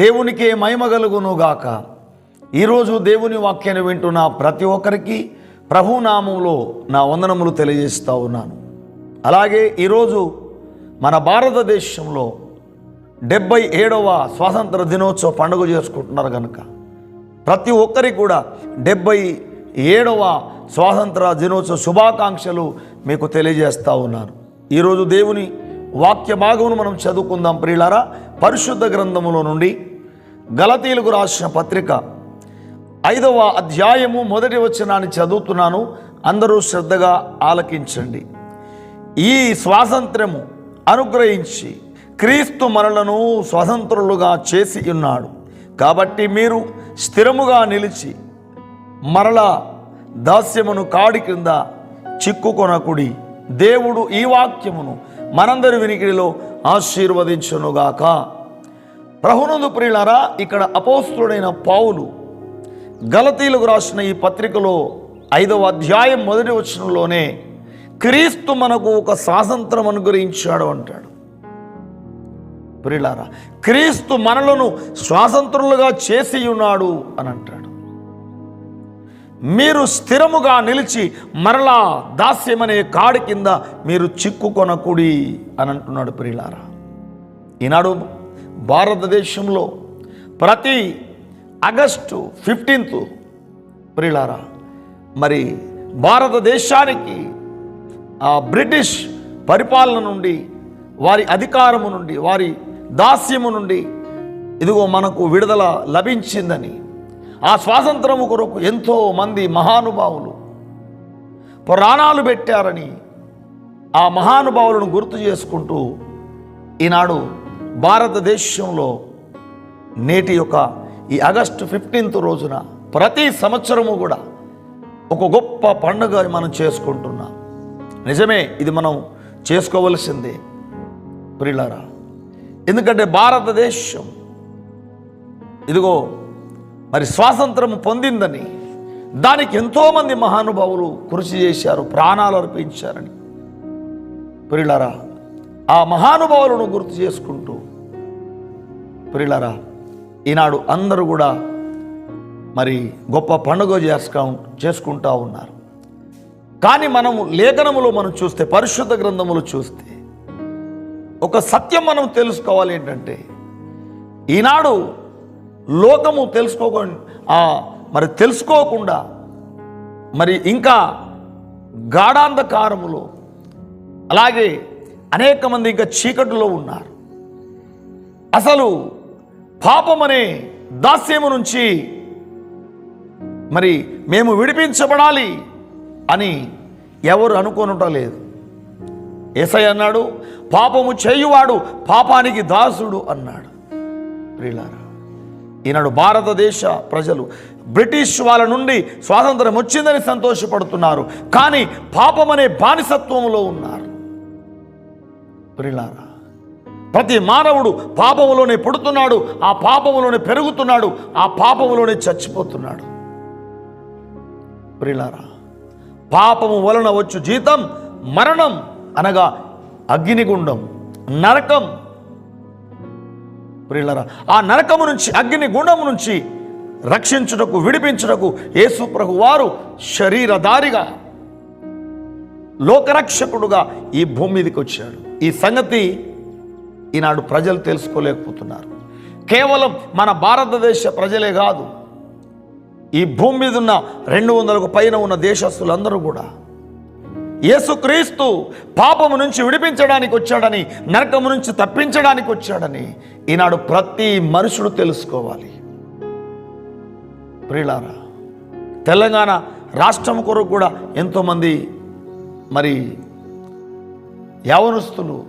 దేవునికే మహిమ కలుగునుగాక. ఈరోజు దేవుని వాక్యాన్ని వింటున్న ప్రతి ఒక్కరికి ప్రభునామంలో నా వందనములు తెలియజేస్తూ ఉన్నాను. అలాగే ఈరోజు మన భారతదేశంలో డెబ్బై ఏడవ స్వాతంత్ర దినోత్సవ పండుగ చేసుకుంటున్నారు కనుక ప్రతి ఒక్కరికి కూడా డెబ్బై ఏడవ స్వాతంత్ర దినోత్సవ శుభాకాంక్షలు మీకు తెలియజేస్తూ ఉన్నాను. ఈరోజు దేవుని వాక్య భాగమును మనం చదువుకుందాం ప్రియులారా. పరిశుద్ధ గ్రంథములో నుండి గలతీలకు రాసిన పత్రిక. ఐదవ అధ్యాయము మొదటి వచనాన్ని చదువుతున్నాను. అందరూ శ్రద్ధగా ఆలకించండి. ఈ స్వాతంత్ర్యము అనుగ్రహించి క్రీస్తు మనలను స్వతంత్రులుగా చేసి ఉన్నాడు. కాబట్టి మీరు స్థిరముగా నిలిచి మరల దాస్యమును కాడి క్రింద చిక్కుకొనకుడి. దేవుడు ఈ వాక్యమును మనందరి వినికిడిలో ఆశీర్వదించునుగాక. ప్రభునందు ప్రియులారా ఇక్కడ అపోస్తుడైన పావులు గలతీలకు రాసిన ఈ పత్రికలో ఐదవ అధ్యాయం మొదటి వచనంలోనే క్రీస్తు మనకు ఒక స్వాతంత్రం అనుగ్రహించాడు అంటాడు. ప్రియులారా క్రీస్తు మనలను స్వాతంత్రులుగా చేసి ఉన్నాడు అని అంటాడు. మీరు స్థిరముగా నిలిచి మరలా దాస్యమనే కాడి కింద మీరు చిక్కుకొనకుడి అని అంటున్నాడు ప్రియులారా. ఈనాడు భారతదేశంలో ప్రతి ఆగస్టు ఫిఫ్టీన్త్ ప్రిలారా మరి భారతదేశానికి ఆ బ్రిటిష్ పరిపాలన నుండి వారి అధికారము నుండి వారి దాస్యము నుండి ఇదిగో మనకు విడుదల లభించిందని ఆ స్వాతంత్రము కొరకు ఎంతో మంది మహానుభావులు పురాణాలు పెట్టారని ఆ మహానుభావులను గుర్తు చేసుకుంటూ ఈనాడు భారతదేశంలో నేటి యొక్క ఈ ఆగస్టు ఫిఫ్టీన్త్ రోజున ప్రతి సంవత్సరము కూడా ఒక గొప్ప పండుగ మనం చేసుకుంటున్నాం. నిజమే ఇది మనం చేసుకోవలసిందే ప్రియులారా. ఎందుకంటే భారతదేశం ఇదిగో మరి స్వాతంత్రం పొందిందని దానికి ఎంతోమంది మహానుభావులు కృషి చేశారు ప్రాణాలు అర్పించారని. ప్రియులారా ఆ మహానుభావులను గుర్తు చేసుకుంటూ ప్రిలరా ఈనాడు అందరూ కూడా మరి గొప్ప పండుగ చేసుకా చేసుకుంటా ఉన్నారు. కానీ మనము లేఖనములో మనం చూస్తే పరిశుద్ధ గ్రంథములు చూస్తే ఒక సత్యం మనం తెలుసుకోవాలి ఏంటంటే ఈనాడు లోకము తెలుసుకోక మరి తెలుసుకోకుండా మరి ఇంకా గాఢాంధకారములో అలాగే అనేక మంది ఇంకా చీకటిలో ఉన్నారు. అసలు పాపం అనే దాస్యము నుంచి మరి మేము విడిపించబడాలి అని ఎవరు అనుకోనటం లేదు. ఏసై అన్నాడు పాపము చేయువాడు పాపానికి దాసుడు అన్నాడు. ప్రియులారా ఈనాడు భారతదేశ ప్రజలు బ్రిటిష్ వాళ్ళ నుండి స్వాతంత్రం వచ్చిందని సంతోషపడుతున్నారు కానీ పాపం అనే బానిసత్వంలో ఉన్నారు. ప్రియులారా ప్రతి మానవుడు పాపములోనే పుడుతున్నాడు ఆ పాపములోనే పెరుగుతున్నాడు ఆ పాపములోనే చచ్చిపోతున్నాడు. ప్రిలారా పాపము వలన వచ్చు జీతం మరణం అనగా అగ్నిగుండం నరకం. ప్రియులరా ఆ నరకము నుంచి అగ్ని గుండము నుంచి రక్షించుటకు విడిపించుటకు యేసుప్రభు వారు శరీరధారిగా లోకరక్షకుడుగా ఈ భూమి మీదకి వచ్చాడు. ఈ సంగతి ఈనాడు ప్రజలు తెలుసుకోలేకపోతున్నారు. కేవలం మన భారతదేశ ప్రజలే కాదు ఈ భూమి మీద ఉన్న రెండు వందలకు పైన ఉన్న దేశస్తులందరూ కూడా యేసుక్రీస్తు పాపము నుంచి విడిపించడానికి వచ్చాడని నరకము నుంచి తప్పించడానికి వచ్చాడని ఈనాడు ప్రతి మనుషుడు తెలుసుకోవాలి. ప్రియులారా తెలంగాణ రాష్ట్రం కొరకు కూడా ఎంతోమంది మరి యవనస్తులు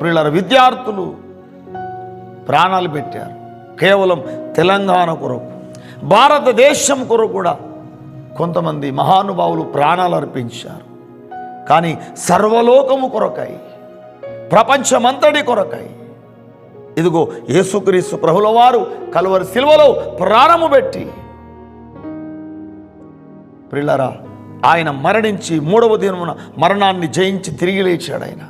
ప్రియులార విద్యార్థులు ప్రాణాలు పెట్టారు. కేవలం తెలంగాణ కొరకు భారతదేశం కొరకు కూడా కొంతమంది మహానుభావులు ప్రాణాలు అర్పించారు. కానీ సర్వలోకము కొరకై ప్రపంచమంతటి కొరకై ఇదిగో యేసుక్రీస్తు ప్రభుల వారు కలువరి సిల్వలో ప్రాణము పెట్టి ప్రిల్లరా ఆయన మరణించి మూడవ దినమున మరణాన్ని జయించి తిరిగి లేచాడు ఆయన.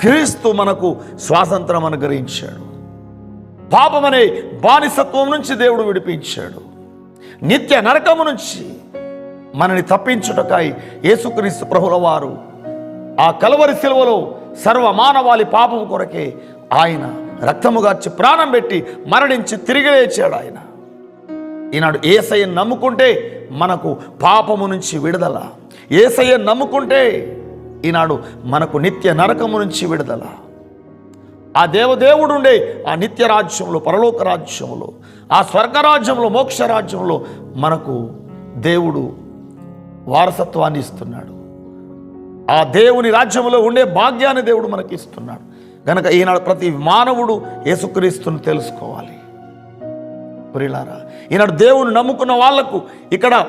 క్రీస్తు మనకు స్వాతంత్రం అనుగ్రహించాడు. పాపమనే బానిసత్వం నుంచి దేవుడు విడిపించాడు. నిత్య నరకము నుంచి మనని తప్పించుటకాయి యేసుక్రీస్తు ప్రభుల వారు ఆ కలవరి శిలువలో సర్వ మానవాళి పాపం కొరకే ఆయన రక్తము గార్చి ప్రాణం పెట్టి మరణించి తిరిగి లేచాడు ఆయన. ఈనాడు ఏసయ్య నమ్ముకుంటే మనకు పాపము నుంచి విడుదల. ఏసయ్య నమ్ముకుంటే ఈనాడు మనకు నిత్య నరకము నుంచి విడుదల. ఆ దేవదేవుడు ఉండే ఆ నిత్య రాజ్యంలో పరలోక రాజ్యంలో ఆ స్వర్గరాజ్యంలో మోక్ష రాజ్యంలో మనకు దేవుడు వారసత్వాన్ని ఇస్తున్నాడు. ఆ దేవుని రాజ్యంలో ఉండే భాగ్యాన్ని దేవుడు మనకి ఇస్తున్నాడు. కనుక ఈనాడు ప్రతి మానవుడు యేసుక్రీస్తుని తెలుసుకోవాలి. ప్రిలారా ఈనాడు దేవుని నమ్ముకున్న వాళ్ళకు ఇక్కడ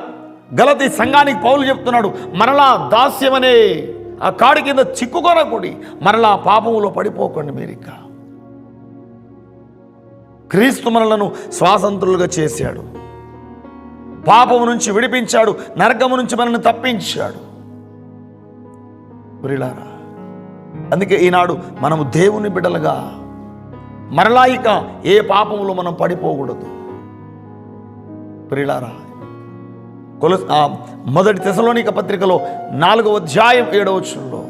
గలతి సంఘానికి పౌలు చెప్తున్నాడు మరలా దాస్యమనే ఆ కాడి కింద చిక్కుకొనకుడి మరలా పాపములో పడిపోకండి మీరు ఇక. క్రీస్తు మనలను స్వాతంత్రులుగా చేశాడు. పాపము నుంచి విడిపించాడు నరకము నుంచి మనల్ని తప్పించాడు. ప్రియులారా అందుకే ఈనాడు మనము దేవుని బిడ్డలుగా మరలా ఇక ఏ పాపములో మనం పడిపోకూడదు. ప్రిలారా కొలు మొదటి తెసలోనిక పత్రికలో నాలుగవ అధ్యాయం ఏడవ వచనంలో.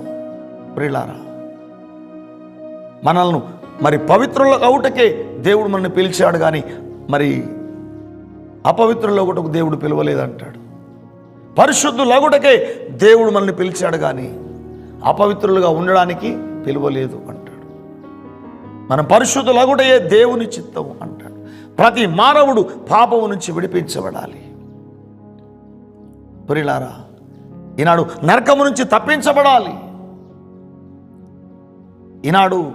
మనల్ని మరి పవిత్రుల అవుటకే దేవుడు మనల్ని పిలిచాడు కానీ మరి అపవిత్రుల ఒకటకు దేవుడు పిలవలేదంటాడు. పరిశుద్ధులగుటకే దేవుడు మనల్ని పిలిచాడు కానీ అపవిత్రులుగా ఉండడానికి పిలువలేదు అంటాడు. మనం పరిశుద్ధులగుటయే దేవుని చిత్తము అంటాడు. ప్రతి మానవుడు పాపము నుంచి విడిపించబడాలి. పురిలారా ఈనాడు నరకము నుంచి తప్పించబడాలి. ఈనాడు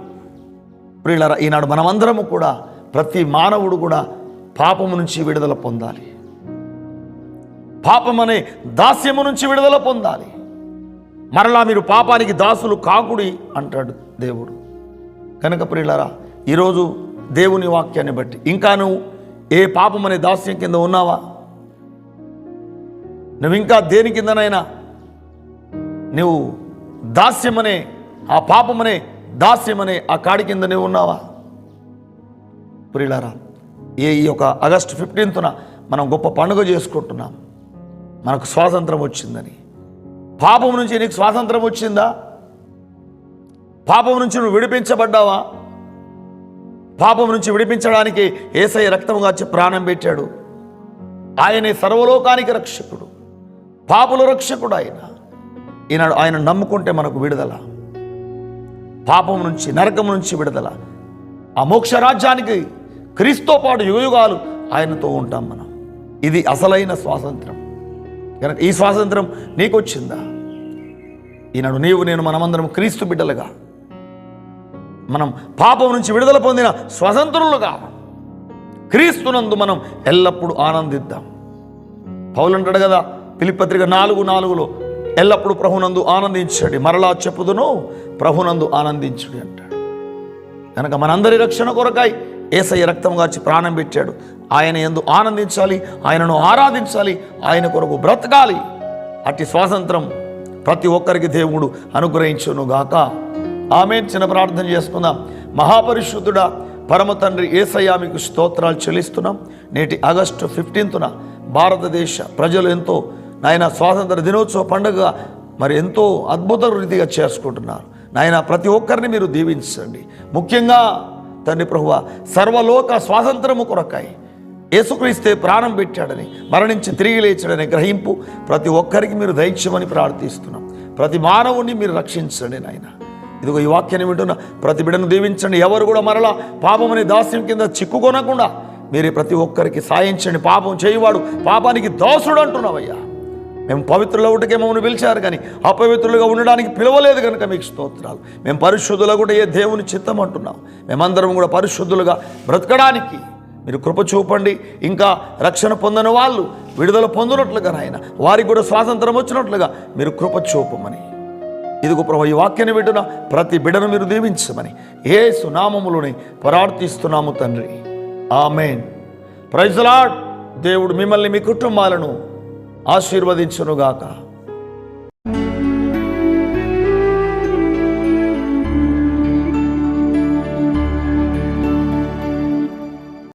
ప్రియులరా ఈనాడు మనమందరము కూడా ప్రతి మానవుడు కూడా పాపము నుంచి విడుదల పొందాలి. పాపం అనే దాస్యము నుంచి విడుదల పొందాలి. మరలా మీరు పాపానికి దాసులు కాకుడి అంటాడు దేవుడు. కనుక ప్రియులరా ఈరోజు దేవుని వాక్యాన్ని బట్టి ఇంకా నువ్వు ఏ పాపం అనే దాస్యం కింద ఉన్నావా? నువ్వు ఇంకా దేని కిందనైనా నువ్వు దాస్యమనే ఆ పాపమనే దాస్యమనే ఆ కాడి కింద నువ్వు ఉన్నావా? ప్రియులారా ఏ ఈ యొక్క ఆగస్టు ఫిఫ్టీన్త్న మనం గొప్ప పండుగ చేసుకుంటున్నాం. మనకు స్వాతంత్రం వచ్చిందని. పాపం నుంచి నీకు స్వాతంత్రం వచ్చిందా? పాపం నుంచి నువ్వు విడిపించబడ్డావా? పాపం నుంచి విడిపించడానికి ఏసై రక్తంగా వచ్చి ప్రాణం పెట్టాడు. ఆయనే సర్వలోకానికి రక్షకుడు. పాపుల రక్షకుడు ఆయన ఈనాడు ఆయన నమ్ముకుంటే మనకు విడుదల. పాపం నుంచి నరకం నుంచి విడుదల. ఆ మోక్ష రాజ్యానికి క్రీస్తుతో పాటు యుగయుగాలు ఆయనతో ఉంటాం మనం. ఇది అసలైన స్వాతంత్రం. కనుక ఈ స్వాతంత్రం నీకు వచ్చిందా ఈనాడు నీవు నేను మనమందరం క్రీస్తు బిడ్డలుగా. మనం పాపం నుంచి విడుదల పొందిన స్వతంత్రులుగా. క్రీస్తునందు మనం ఎల్లప్పుడూ ఆనందిద్దాం. పౌలు అంటాడు కదా పిలిపత్రిక నాలుగు నాలుగులో ఎల్లప్పుడూ ప్రభునందు ఆనందించండి మరలా చెప్పుదును ప్రభునందు ఆనందించుడి అంటాడు. కనుక మనందరి రక్షణ కొరకాయి ఏసయ్య రక్తం గాచి ప్రాణం పెట్టాడు. ఆయన ఎందు ఆనందించాలి ఆయనను ఆరాధించాలి ఆయన కొరకు బ్రతకాలి. అట్టి స్వాతంత్రం ప్రతి ఒక్కరికి దేవుడు అనుగ్రహించును గాక. ఆమె చిన్న ప్రార్థన చేసుకుందాం. మహాపరిశుద్ధుడా పరమ తండ్రి ఏసయ్య మీకు స్తోత్రాలు చెల్లిస్తున్నాం. నేటి ఆగస్టు ఫిఫ్టీన్త్న భారతదేశ ప్రజలు ఎంతో నాయన స్వాతంత్ర దినోత్సవ పండుగ మరి ఎంతో అద్భుత రీతిగా చేసుకుంటున్నారు. నాయన ప్రతి ఒక్కరిని మీరు దీవించండి. ముఖ్యంగా తండ్రి ప్రభువ సర్వలోక స్వాతంత్రము కొరకాయి యేసుక్రీస్తే ప్రాణం పెట్టాడని మరణించి తిరిగి లేచాడని గ్రహింపు ప్రతి ఒక్కరికి మీరు దైత్యమని ప్రార్థిస్తున్నాం. ప్రతి మానవుని మీరు రక్షించండి నాయన. ఇదిగో ఈ వాక్యాన్ని వింటున్న ప్రతి బిడ్డను దీవించండి. ఎవరు కూడా మరలా పాపమని దాస్యం కింద చిక్కుకొనకుండా మీరే ప్రతి ఒక్కరికి సాయించండి పాపం చేయవాడు పాపానికి దోసుడు అంటున్నావయ్యా. మేము పవిత్రలో ఒకటికే మమ్మల్ని పిలిచారు కానీ అపవిత్రులుగా ఉండడానికి పిలవలేదు కనుక మీకు స్తోత్రాలు. మేము పరిశుద్ధులు కూడా ఏ దేవుని చిత్తం అంటున్నాం. మేమందరం కూడా పరిశుద్ధులుగా బ్రతకడానికి మీరు కృప చూపండి. ఇంకా రక్షణ పొందని వాళ్ళు విడుదల పొందినట్లుగా నాయన వారికి కూడా స్వాతంత్రం వచ్చినట్లుగా మీరు కృప చూపమని. ఇదిగో ప్రభు ఈ వాక్యాన్ని వింటున్న ప్రతి బిడను మీరు దీవించమని. ఏ సునామములోని ప్రార్థిస్తున్నాము తండ్రి. ఆమెన్. ప్రైజ్లాడ్ దేవుడు మిమ్మల్ని మీ కుటుంబాలను ఆశీర్వదించునుగాక.